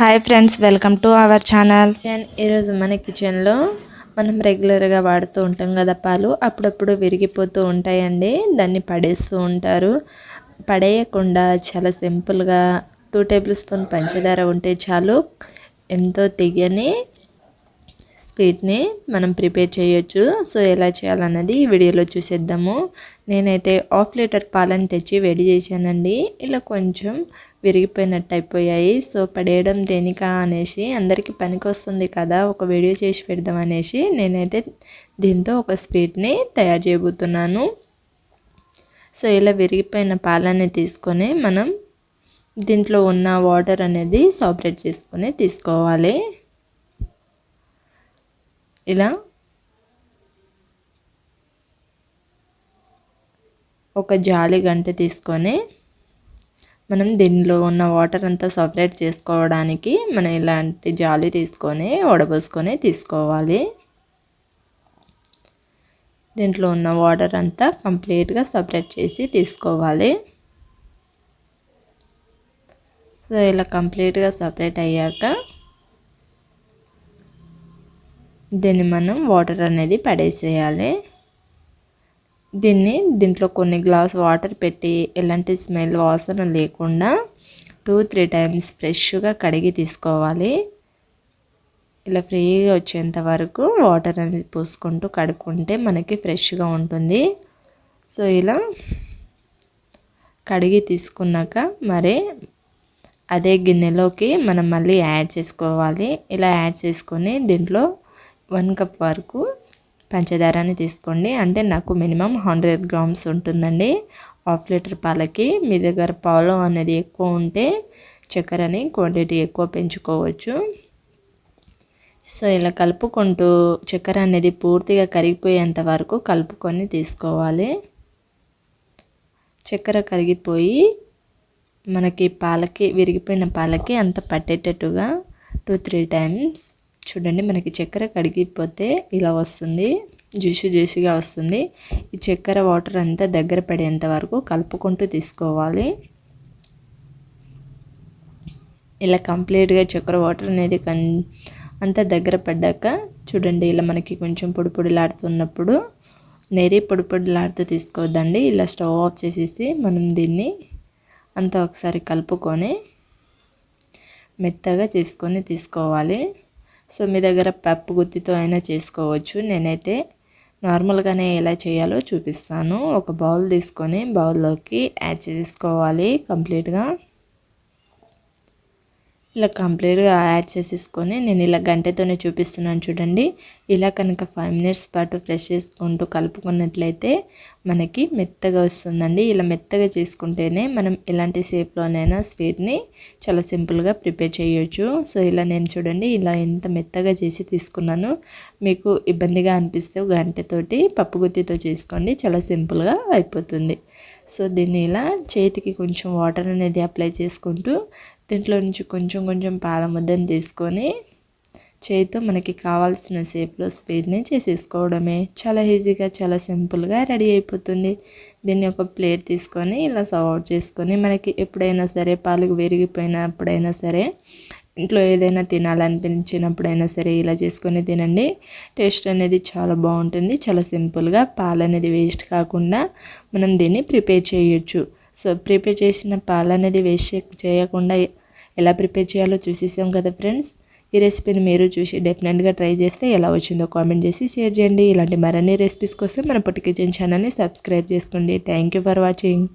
Hi friends welcome to our channel ఈరోజు మన కిచెన్లో మనం రెగ్యులర్గా వాడుతూ ఉంటాం కదా పాలు. అప్పుడప్పుడు విరిగిపోతూ ఉంటాయండి. దాన్ని పడేస్తూ ఉంటారు. పడేయకుండా చాలా సింపుల్గా టూ టేబుల్ స్పూన్ పంచదార ఉంటే చాలు. ఎంతో తెగని స్వీట్ని మనం ప్రిపేర్ చేయొచ్చు. సో ఎలా చేయాలన్నది ఈ వీడియోలో చూసేద్దాము. నేనైతే హాఫ్ లీటర్ పాలను తెచ్చి వేడి చేశానండి. ఇలా కొంచెం విరిగిపోయినట్టు అయిపోయాయి. సో పడేయడం దేనికా అనేసి అందరికీ పనికి వస్తుంది కదా ఒక వీడియో చేసి పెడదాం అనేసి నేనైతే దీంతో ఒక స్వీట్ని తయారు చేయబోతున్నాను. సో ఇలా విరిగిపోయిన పాలని తీసుకొని మనం దీంట్లో ఉన్న వాటర్ అనేది సాపరేట్ చేసుకొని తీసుకోవాలి. ఇలా. ఒక జాలి గంట తీసుకొని మనం దీనిలో ఉన్న వాటర్ అంతా సపరేట్ చేసుకోవడానికి మనం ఇలాంటి జాలి తీసుకొని వడబోసుకొని తీసుకోవాలి. దీంట్లో ఉన్న వాటర్ అంతా కంప్లీట్గా సపరేట్ చేసి తీసుకోవాలి. సో ఇలా కంప్లీట్గా సపరేట్ అయ్యాక దీన్ని మనం వాటర్ అనేది పడేసేయాలి. దీన్ని దీంట్లో కొన్ని గ్లాస్ వాటర్ పెట్టి ఎలాంటి స్మెల్ వాసన లేకుండా టూ త్రీ టైమ్స్ ఫ్రెష్గా కడిగి తీసుకోవాలి. ఇలా ఫ్రీగా వచ్చేంత వరకు వాటర్ అనేది పోసుకుంటూ కడుక్కుంటే మనకి ఫ్రెష్గా ఉంటుంది. సో ఇలా కడిగి తీసుకున్నాక మరి అదే గిన్నెలోకి మనం మళ్ళీ యాడ్ చేసుకోవాలి. ఇలా యాడ్ చేసుకొని దీంట్లో వన్ కప్ వరకు పంచదారాన్ని తీసుకోండి. అంటే నాకు మినిమం హండ్రెడ్ గ్రామ్స్ ఉంటుందండి. హాఫ్ లీటర్ పాలకి. మీ దగ్గర పాలు అనేది ఎక్కువ ఉంటే చక్కెరని క్వాంటిటీ ఎక్కువ పెంచుకోవచ్చు. సో ఇలా కలుపుకుంటూ చక్కెర అనేది పూర్తిగా కరిగిపోయేంత వరకు కలుపుకొని తీసుకోవాలి. చక్కెర కరిగిపోయి మనకి పాలకి విరిగిపోయిన పాలకి అంత పట్టేటట్టుగా టూ త్రీ టైమ్స్ చూడండి మనకి చక్కెర కడిగిపోతే ఇలా వస్తుంది జ్యూసు జ్యూసుగా వస్తుంది. ఈ చక్కెర వాటర్ అంతా దగ్గర పడేంత వరకు కలుపుకుంటూ తీసుకోవాలి. ఇలా కంప్లీట్గా చక్కెర వాటర్ అనేది కన్ అంతా దగ్గర పడ్డాక చూడండి ఇలా మనకి కొంచెం పొడి పొడిలాడుతున్నప్పుడు నెరి పొడి పొడిలాడుతూ తీసుకోవద్దండి. ఇలా స్టవ్ ఆఫ్ చేసేసి మనం దీన్ని అంతా ఒకసారి కలుపుకొని మెత్తగా చేసుకొని తీసుకోవాలి. సో మీ దగ్గర పప్పు గుత్తితో అయినా చేసుకోవచ్చు. నేనైతే నార్మల్గానే ఎలా చేయాలో చూపిస్తాను. ఒక బౌల్ తీసుకొని బౌల్లోకి యాడ్ చేసుకోవాలి కంప్లీట్గా. ఇలా కంప్లీట్గా యాడ్ చేసేసుకొని నేను ఇలా గంటతోనే చూపిస్తున్నాను చూడండి. ఇలా కనుక ఫైవ్ మినిట్స్ పాటు ఫ్రెష్ చేసుకుంటూ కలుపుకున్నట్లయితే మనకి మెత్తగా వస్తుందండి. ఇలా మెత్తగా చేసుకుంటేనే మనం ఎలాంటి షేప్లోనైనా స్వీట్ని చాలా సింపుల్గా ప్రిపేర్ చేయొచ్చు. సో ఇలా నేను చూడండి ఇలా ఎంత మెత్తగా చేసి తీసుకున్నాను మీకు ఇబ్బందిగా అనిపిస్తే గంటతోటి పప్పు గుత్తితో చేసుకోండి చాలా సింపుల్గా అయిపోతుంది. సో దీన్ని ఇలా చేతికి కొంచెం వాటర్ అనేది అప్లై చేసుకుంటూ దీంట్లో నుంచి కొంచెం కొంచెం పాల ముద్దను తీసుకొని చేతితో మనకి కావాల్సిన షేప్లో స్వీట్ని చేసేసుకోవడమే. చాలా ఈజీగా చాలా సింపుల్గా రెడీ అయిపోతుంది. దీన్ని ఒక ప్లేట్ తీసుకొని ఇలా సర్వ్ చేసుకొని మనకి ఎప్పుడైనా సరే పాలు విరిగిపోయినప్పుడైనా సరే ఇంట్లో ఏదైనా తినాలనిపించినప్పుడైనా సరే ఇలా చేసుకొని తినండి. టేస్ట్ అనేది చాలా బాగుంటుంది. చాలా సింపుల్గా పాలు అనేది వేస్ట్ కాకుండా మనం దీన్ని ప్రిపేర్ చేయొచ్చు. సో ప్రిపేర్ చేసిన పాలు అనేది వేస్ట్ చేయకుండా ఎలా ప్రిపేర్ చేయాలో చూసేసాం కదా ఫ్రెండ్స్. ఈ రెసిపీని మీరు చూసి డెఫినెట్గా ట్రై చేస్తే ఎలా వచ్చిందో కామెంట్ చేసి షేర్ చేయండి. ఇలాంటి మరిన్ని రెసిపీస్ కోసం మన పొట్టి కిచెన్ ఛానల్ని సబ్స్క్రైబ్ చేసుకోండి. Thank you for watching.